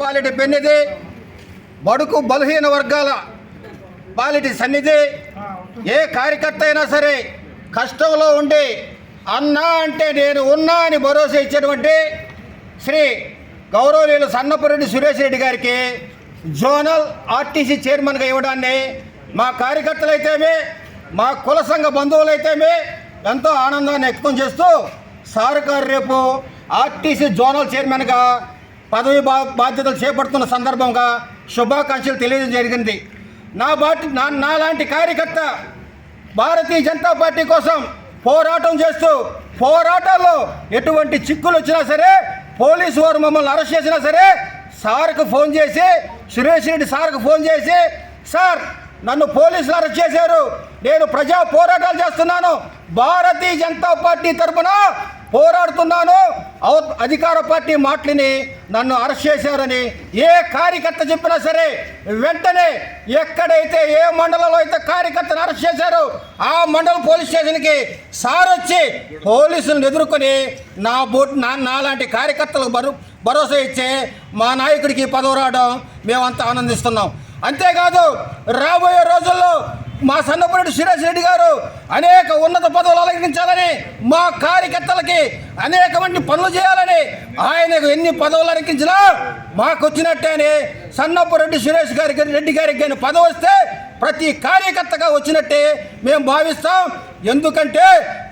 పాలిటి పెన్నిది బడుకు బలహీన వర్గాల పాలిటి సన్నిధి ఏ కార్యకర్త అయినా సరే కష్టంలో ఉండి అన్నా అంటే నేను ఉన్నా అని భరోసా ఇచ్చినటువంటి శ్రీ గౌరవనీయులు సన్నపురెడ్డి సురేష్ రెడ్డి గారికి జోనల్ ఆర్టీసీ చైర్మన్గా ఇవ్వడాన్ని మా కార్యకర్తలైతేమే మా కుల సంఘ బంధువులైతేమే ఎంతో ఆనందాన్ని వ్యక్తం చేస్తూ సార్ గారు రేపు ఆర్టీసీ జోనల్ చైర్మన్గా పదవి బా బాధ్యతలు చేపడుతున్న సందర్భంగా శుభాకాంక్షలు తెలియజేయడం జరిగింది. నా బాటి నా నాలాంటి కార్యకర్త భారతీయ జనతా పార్టీ కోసం పోరాటం చేస్తూ పోరాటాల్లో ఎటువంటి చిక్కులు వచ్చినా సరే పోలీసు వారు మమ్మల్ని అరెస్ట్ చేసినా సరే సార్కు ఫోన్ చేసి సురేష్ రెడ్డి సార్కు ఫోన్ చేసి సార్ నన్ను పోలీసులు అరెస్ట్ చేశారు. నేను ప్రజా పోరాటాలు చేస్తున్నాను. భారతీయ జనతా పార్టీ తరఫున పోరాడుతున్నాను. అధికార పార్టీ మాటలని నన్ను అరెస్ట్ చేశారని ఏ కార్యకర్త చెప్పినా సరే వెంటనే ఎక్కడైతే ఏ మండలంలో అయితే కార్యకర్తను అరెస్ట్ చేశారో ఆ మండల పోలీస్ స్టేషన్కి సార్ వచ్చి పోలీసులను ఎదుర్కొని నా బోట్ నా నాలాంటి కార్యకర్తలకు భరో భరోసా ఇచ్చే మా నాయకుడికి పదవి రావడం మేమంతా ఆనందిస్తున్నాం. అంతేకాదు రాబోయే రోజుల్లో మా సన్నపురెడ్డి సురేష్ రెడ్డి గారు అనేక ఉన్నత పదవులు అలంకరించాలని మా కార్యకర్తలకి అనేక మంది పనులు చేయాలని ఆయనకు ఎన్ని పదవులు అలంకరించినా మాకు వచ్చినట్టేనే సన్నపురెడ్డి సురేష్ గారికి రెడ్డి గారికి కానీ పదవి వస్తే ప్రతి కార్యకర్తగా వచ్చినట్టే మేము భావిస్తాం. ఎందుకంటే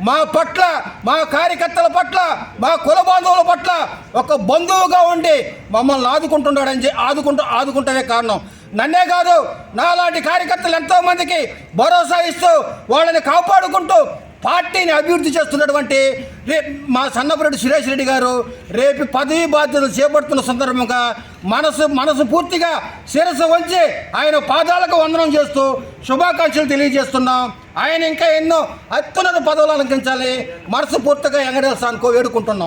మా పట్ల మా కార్యకర్తల పట్ల మా కుల బాంధవుల పట్ల ఒక బంధువుగా ఉండి మమ్మల్ని ఆదుకుంటున్నాడని ఆదుకుంటూ ఆదుకుంటనే కారణం. నన్నే కాదు నాలాంటి కార్యకర్తలు ఎంతోమందికి భరోసా ఇస్తూ వాళ్ళని కాపాడుకుంటూ పార్టీని అభివృద్ధి చేస్తున్నటువంటి రే మా సన్నపురెడ్డి సురేష్ రెడ్డి గారు రేపు పదవి బాధ్యతలు చేపడుతున్న సందర్భంగా మనసు మనసు పూర్తిగా శిరస్సు వంచి ఆయన పాదాలకు వందనం చేస్తూ శుభాకాంక్షలు తెలియజేస్తున్నాం. ఆయన ఇంకా ఎన్నో అత్యున్నత పదవులు అలంకరించాలి. మనసు పూర్తిగా ఎగరేస్తానుకో వేడుకుంటున్నాం.